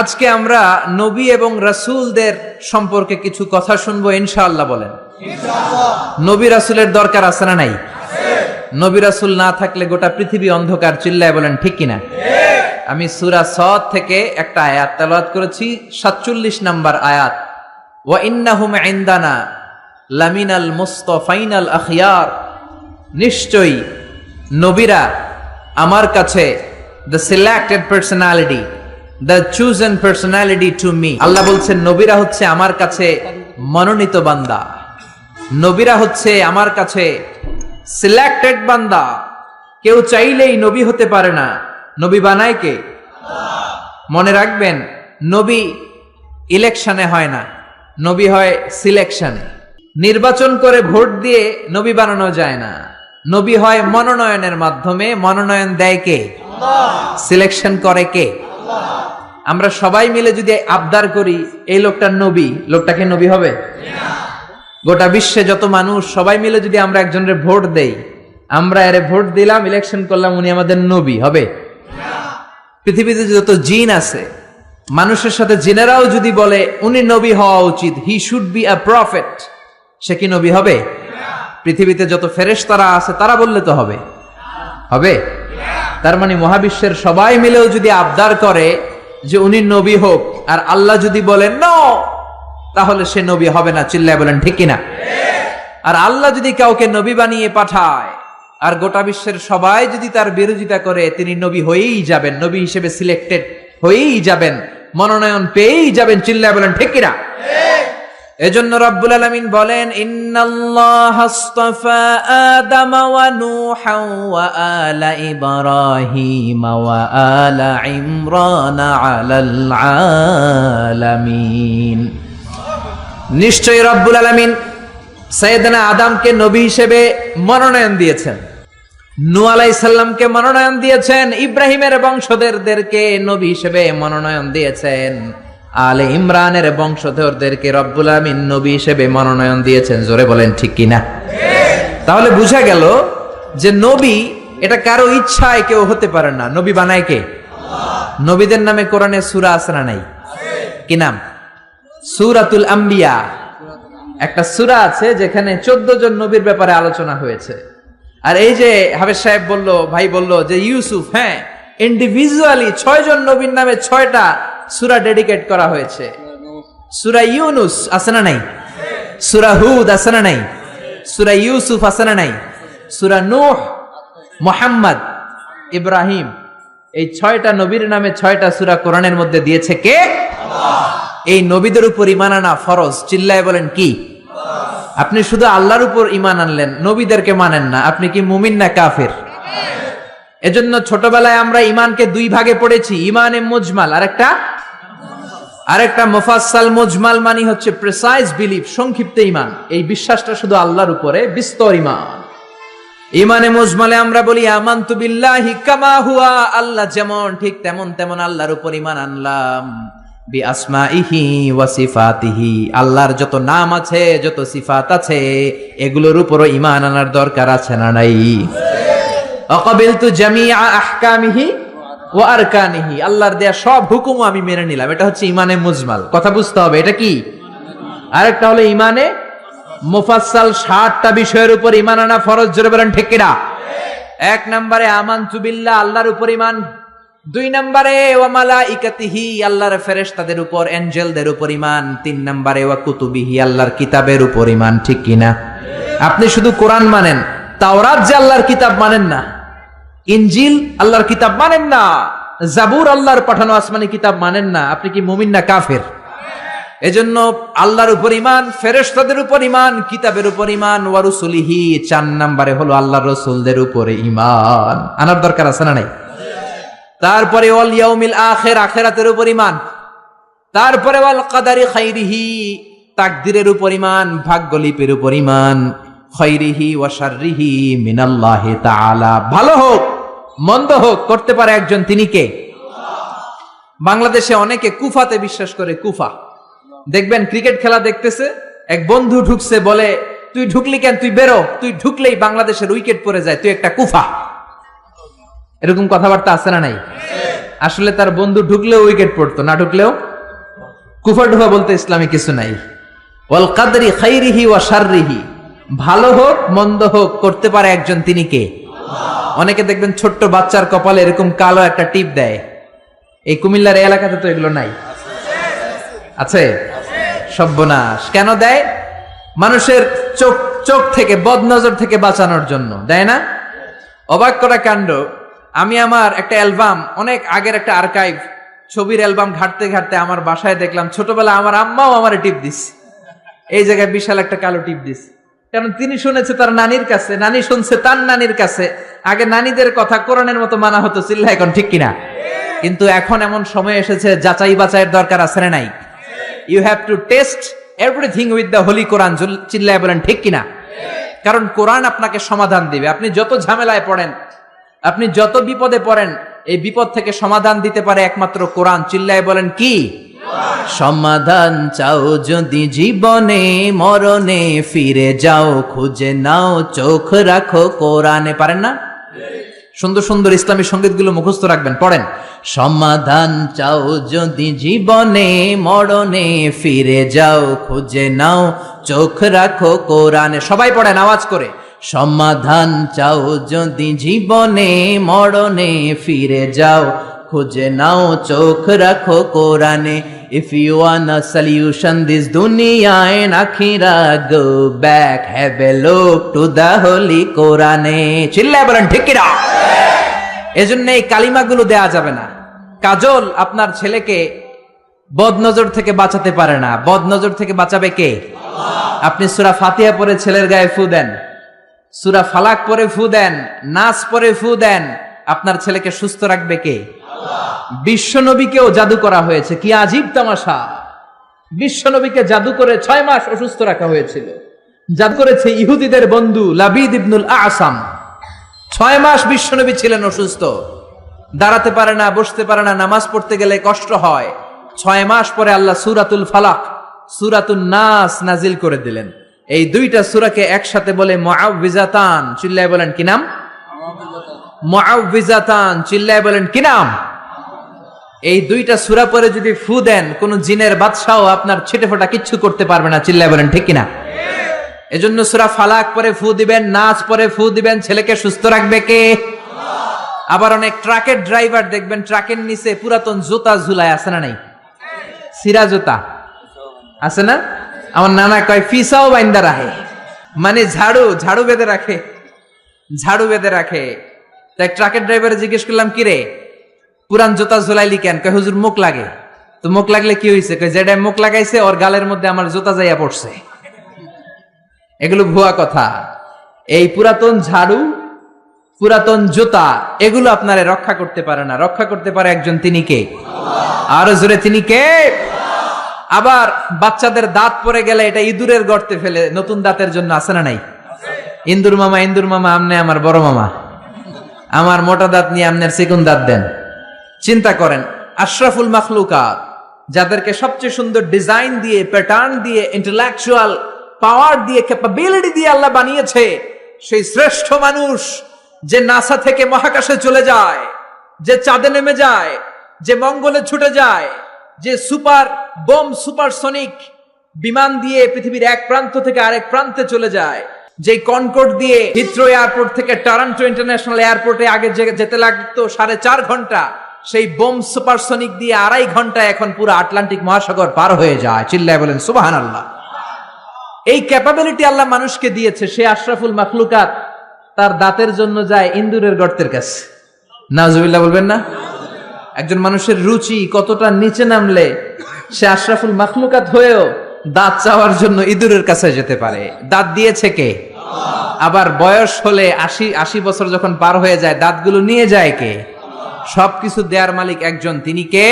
আজকে আমরা নবী এবং রাসুলদের সম্পর্কে কিছু কথা শুনব ইনশাআল্লাহ বলেন। নবী রাসূলের দরকার আছে না নাই? নবী রাসূল না থাকলে গোটা পৃথিবী অন্ধকার চিল্লায় বলেন ঠিক কিনা? আমি সুরা সদ থেকে একটা আয়াত তেলাওয়াত করেছি সাতচল্লিশ নাম্বার আয়াত। ওয়া ইন্নাহুম ইনদানা লামিনাল মুস্তাফাইনাল আখিয়ার। নিশ্চয়ই নবীরা আমার কাছে the selected personality the chosen personality to me Allah বলছেন নবীরা হচ্ছে আমার কাছে মনোনীত বান্দা। নবীরা হচ্ছে আমার কাছে সিলেক্টেড বান্দা। কেউ চাইলেই নবী হতে পারে না। নবী বানায় কে? মনে রাখবেন নবী ইলেকশনে হয় না। নবী হয় সিলেকশনে নির্বাচন করে ভোট দিয়ে নবী বানানো যায় না। নবী হয় মনোনয়নের মাধ্যমে। মনোনয়ন দেয় কে? সিলেকশন করে কে? আমরা সবাই মিলে যদি আবদার করি, এই লোকটার নবী লোকটাকে নবী হবে? গোটা বিশ্বে যত মানুষ, সবাই মিলে যদি আমরা একজনের ভোট দেই, আমরা এর ভোট দিলাম ইলেকশন করলাম, উনি আমাদের নবী, হবে? পৃথিবীতে যত জিন আছে, মানুষের সাথে জিনেরাও যদি বলে, উনি নবী হওয়া উচিত he should be a prophet সে কি নবী হবে? পৃথিবীতে যত ফেরেশতারা আছে, তারা বললে তো হবে। হবে? তার মানে মহাবিশ্বের সবাই মিলেও যদি আবদার করে যে উনি নবী হোক, আর আল্লাহ যদি বলেন, ন তাহলে সে নবী হবে না। চিল্লায় বলেন, ঠিক কিনা? আর আল্লাহ যদি কাউকে নবী বানিয়ে পাঠায়, আর গোটা বিশ্বের সবাই যদি তার বিরোধিতা করে, তিনি নবী হয়েই যাবেন, নবী হিসেবে সিলেক্টেড হয়েই যাবেন, মনোনয়ন পেয়েই যাবেন, চিল্লায় বলেন, ঠিক কিনা? এজন্য রব্বুল আলামিন বলেন ওয়া আলা আলা নিশ্চয়ই রব্বুল আলামিন সৈয়দনা আদমকে নবী হিসেবে মনোনয়ন দিয়েছেন। নূ আলাইসাল্লামকে মনোনয়ন দিয়েছেন। ইব্রাহিমের বংশধরদেরকে নবী হিসেবে মনোনয়ন দিয়েছেন। আলে ইমরানের বংশধরদেরকে রব্বুল আমিন নবী হিসেবে মনোনয়ন দিয়েছেন। জোরে বলেন, ঠিক কিনা তাহলে বুঝা গেল যে নবী, এটা কারও ইচ্ছায় কেউ হতে পারে না। নবী বানায় কে? নবীদের নামে কোরআনে সুরা না নাই? কি নাম? সুরাতুল আম্বিয়া। একটা সুরা আছে যেখানে চোদ্দ জন নবীর ব্যাপারে আলোচনা হয়েছে। আর এই যে হাফেজ সাহেব বলল, ভাই বলল যে ইউসুফ হ্যাঁ ইন্ডিভিজুয়ালি ছয় জন নবীর নামে ছয়টা সুরা ডেডিকেট করা হয়েছে। সুরা ইউনুস আছে না নাই? সুরা হুদ আছে না নাই? সুরা ইউসুফ আছে না নাই? সুরা নূহ মোহাম্মদ ইব্রাহিম এই ছয়টা নবীর নামে ছয়টা সুরা কোরআনের মধ্যে দিয়েছে কে? এই নবীদের উপর ইমান আনা ফরজ। চিল্লায় বলেন কি? আপনি শুধু আল্লাহর উপর ইমান আনলেন নবীদেরকে মানেন না। আপনি কি মুমিন না কাফের? এজন্য ছোটবেলায় আমরা ইমানকে দুই ভাগে পড়েছি ইমানে মুজমাল। আরেকটা আরেকটা মুফাসসাল মুজমাল মানি হচ্ছে প্রেসাইজ বিলিফ সংক্ষিপ্ত ইমান এই বিশ্বাসটা শুধু আল্লাহর উপরে বিস্তর ইমান ইমানে মুজমালে আমরা বলি, আমান্তু বিল্লাহি কামা হুয়া। আল্লাহ যেমন ঠিক তেমন তেমন আল্লাহর উপর ইমান আনলাম। বি আসমাইহি ওয়া সিফাতিহি। আল্লাহর যত নাম আছে, যত সিফাত আছে, এগুলোর উপরও ইমান আনার দরকার আছে না নাই? অকাবিলতু জামিআ আহকামিহি ওয়া আরকানিহি, আল্লাহর দেয়া সব হুকুম আমি মেনে নিলাম। এটা হচ্ছে ইমানে মুজমাল। কথা বুঝতে হবে, এটা কি? আরেকটা হলো ইমানে মুফাসসাল ষাটটা বিষয়ের উপর ইমান আনা ফরজ, জোরে বলেন ঠিক কিনা? এক নম্বরে আমান বিল্লাহ, আল্লাহর উপর ইমান দুই নম্বরে, ওয়া মালাইকাতিহি, আল্লাহর ফেরেশতাদের উপর, এঞ্জেলদের উপর ইমান তিন নম্বরে, ওয়া কুতুবিহি, আল্লাহর কিতাবের উপর ইমান ঠিক কিনা? আপনি শুধু কোরআন মানেন, তাওরাত যে আল্লাহর কিতাব মানেন না। ইনজিল আল্লাহর কিতাব মানেন না। জাবুর আল্লাহর পাঠানো আসমানি কিতাব মানেন না। আপনি কি মুমিন না কাফের? এজন্য আল্লাহর উপর ইমান ফেরেশতাদের উপর ইমান কিতাবের উপর ইমান ওয়ারুসুলিহি চার নাম্বারে হলো আল্লাহর রসুলদের উপরে ইমান আনার দরকার আছে না নাই? তারপরে ওয়াল ইয়াউমিল আখির, আখিরাতের উপর ইমান তারপরে ওয়াল কাদারি খাইরিহি, তাকদিরের উপর ইমান ভাগ্যলিপির উপর ইমান খৈরিহি ওয়া শাররিহি মিনাল্লাহি তাআলা। ভালো হোক। মন্দ হোক, করতে পারে একজন, তিনি কে? বাংলাদেশে অনেকে কুফাতে বিশ্বাস করে, কুফা। দেখবেন ক্রিকেট খেলা দেখতেছে, এক বন্ধু ঢুকছে, বলে, তুই ঢুকলি কেন? তুই বেরো, তুই ঢুকলেই বাংলাদেশের উইকেট পড়ে যায়, তুই একটা কুফা। এরকম কথাবার্তা আছে না নাই? আসলে তার বন্ধু ঢুকলেও উইকেট পড়তো, না ঢুকলেও? কুফা ডুফা বলতে ইসলামে কিছু নাই। ওয়াল কাদরি খাইরিহি ওয়া শাররিহি। ভালো হোক, মন্দ হোক, করতে পারে একজন, তিনি কে? অনেকে দেখবেন ছোট্ট বাচ্চার কপালে এরকম কালো একটা টিপ দেয়। এই কুমিল্লার এলাকাতে তো এগুলো নাই। আছে? সর্বনাশ। কেন দেয়? মানুষের চোখ চোখ থেকে, বদনজর থেকে বাঁচানোর জন্য। দেয় না? অবাক করা কাণ্ড। আমি আমার একটা অ্যালবাম, অনেক আগের একটা আর্কাইভ, ছবির অ্যালবাম ঘাটতে ঘাটতে আমার বাসায় দেখলাম। ছোটবেলা আমার আম্মাও আমার টিপ দিস। এই জায়গায় বিশাল একটা কালো টিপ দিস। কারণ তিনি শুনেছে তার নানির কাছে, নানি শুনছে তার নানির কাছে। আগে নানিদের কথা কোরআনের মতো মানা হতো চিল্লা এখন ঠিক কিনা? কিন্তু এখন এমন সময় এসেছে, যাচাই বাছাইয়ের দরকার আছে নাই? You have to test everything with the holy Quran চিল্লায় বলেন ঠিক কিনা? কারণ কোরআন আপনাকে সমাধান দিবে। আপনি যত ঝামেলায় পড়েন, আপনি যত বিপদে পড়েন, এই বিপদ থেকে সমাধান দিতে পারে একমাত্র কোরআন। চিল্লায় বলেন কি? সমাধান চাও যদি জীবনে, মরণে ফিরে যাও, খুঁজে নাও, চোখ রাখো, কোরআনে পারেন না? সুন্দর সুন্দর ইসলামী সঙ্গীতগুলো মুখস্থ রাখবেন, পড়েন। সমাধান চাও যদি জীবনে, মরণে ফিরে যাও, খুঁজে নাও, চোখ রাখো, কোরআনে। সবাই পড়েন, আওয়াজ করে। সমাধান চাও যদি জীবনে, মরণে ফিরে যাও খুঁজে নাও, চোখ রাখো কোরআনে। If you want a solution this দুনিয়ায় নাখিরা go back have a look to the holy কোরআনে চিল্লায় বলেন, ঠিক কিনা? এজন্য এই কালিমাগুলো দেয়া যাবে না। কাজল আপনার ছেলেকে বদনজর থেকে বাঁচাতে পারে না। বদনজর থেকে বাঁচাবে কে? আপনি সুরা ফাতিহা পরে ছেলের গায়ে ফু দেন। সুরা ফালাক পরে ফু দেন। নাচ পরে ফু দেন। আপনার ছেলেকে সুস্থ রাখবে কে? বিশ্বনবীকেও জাদু করা হয়েছে। কি আজীব তামাশা। বিশ্বনবীকে জাদু করে ছয় মাস অসুস্থ রাখা হয়েছিল। জাদু করেছে ইহুদিদের বন্ধু লাবিদ ইবনুল আসাম। ছয় মাস বিশ্বনবী ছিলেন অসুস্থ। দাঁড়াতে পারে না, বসতে পারে না, নামাজ পড়তে গেলে কষ্ট হয়। ছয় মাস পরে আল্লাহ সুরাতুল ফালাক সুরাতুল নাস নাজিল করে দিলেন। এই দুইটা সুরাকে একসাথে বলে মুআউযিজাতান চিল্লায় বলেন কি নাম? মুআউযিজাতান চিল্লায় বলেন কি নাম? এই দুইটা সুরা পরে যদি ফু দেন, কোন জিনের বাদশাও আপনার ছেটে ফোটা কিচ্ছু করতে পারবে না। চিল্লায় বলেন, ঠিক কিনা? এজন্য সুরা ফালাক পরে ফু দিবেন, নাচ পরে ফু দিবেন, ছেলেকে সুস্থ রাখবে কে? আবার অনেক ট্রাকের ড্রাইভার দেখবেন, ট্রাকের নিচে পুরাতন জুতা ঝুলায়, আছে না নাই? সিরা জুতা। আছে না? আমার নানা কয়, ফিসাও বাইন্দা রাখে। মানে ঝাড়ু ঝাড়ু বেঁধে রাখে। ঝাড়ু বেঁধে রাখে। তাই ট্রাকের ড্রাইভারে জিজ্ঞেস করলাম, কি রে? পুরান জুতা ঝুলাইলি কেন? কয়, হুজুর, মুখ লাগে। তো মুখ লাগলে কি হয়েছে কয় যেটা মুখ লাগাইছে, ওর গালের মধ্যে আমার জুতা যাইয়া পড়ছে। এগুলো ভুয়া কথা। এই পুরাতন ঝাড়ু, পুরাতন জুতা, এগুলো আপনারে রক্ষা করতে পারে না। রক্ষা করতে পারে একজন তিনি কে? আরও জোরে, তিনি কে? আবার বাচ্চাদের দাঁত পড়ে গেলে এটা ইঁদুরের গর্তে ফেলে, নতুন দাঁতের জন্য আছে না নাই? ইন্দুর মামা ইন্দুর মামা, আমনে আমার বড় মামা। আমার মোটা দাঁত নিয়ে আমনের চিকুন দাঁত দেন। চিন্তা করেন, আশরাফুল মাখলুকাত, যাদেরকে সবচেয়ে সুন্দর ডিজাইন দিয়ে প্যাটার্ন দিয়ে ইন্টেলেকচুয়াল পাওয়ার দিয়ে ক্যাপাবিলিটি দিয়ে আল্লাহ বানিয়েছে, সেই শ্রেষ্ঠ মানুষ যে নাসা থেকে মহাকাশে চলে যায়, যে চাঁদে নেমে যায়, যে মঙ্গলে ছুটে যায়, যে সুপার বোম সুপারসনিক বিমান দিয়ে পৃথিবীর এক প্রান্ত থেকে আরেক প্রান্তে চলে যায় যে কনকোর্ড দিয়ে হিথ্রো এয়ারপোর্ট থেকে টরন্টো ইন্টারন্যাশনাল এয়ারপোর্টে আগে যেতে লাগতো সাড়ে চার ঘণ্টা। সেই বোম সুপারসনিক দিয়ে আড়াই ঘণ্টা এখন পুরো আটলান্টিক মহাসাগর পার হয়ে যায়। চিল্লায় বলেন সুবাহান আল্লাহ এই ক্যাপাবিলিটি আল্লাহ মানুষকে দিয়েছে, সে আশরাফুল মাখলুকাত তার দাঁতের জন্য যায় ইন্দুরের গর্তের কাছে। নাজুবিল্লাহ বলবেন না? একজন মানুষের রুচি কতটা নিচে নামলে সে আশরাফুল মাখলুকাত হয়েও দাঁত চাওয়ার জন্য ইঁদুরের কাছে যেতে পারে। দাঁত দিয়েছে কে? আবার বয়স হলে আশি আশি বছর যখন পার হয়ে যায়, দাঁতগুলো নিয়ে যায় কে? সবকিছু দেয়ার মালিক একজন তিনি কে?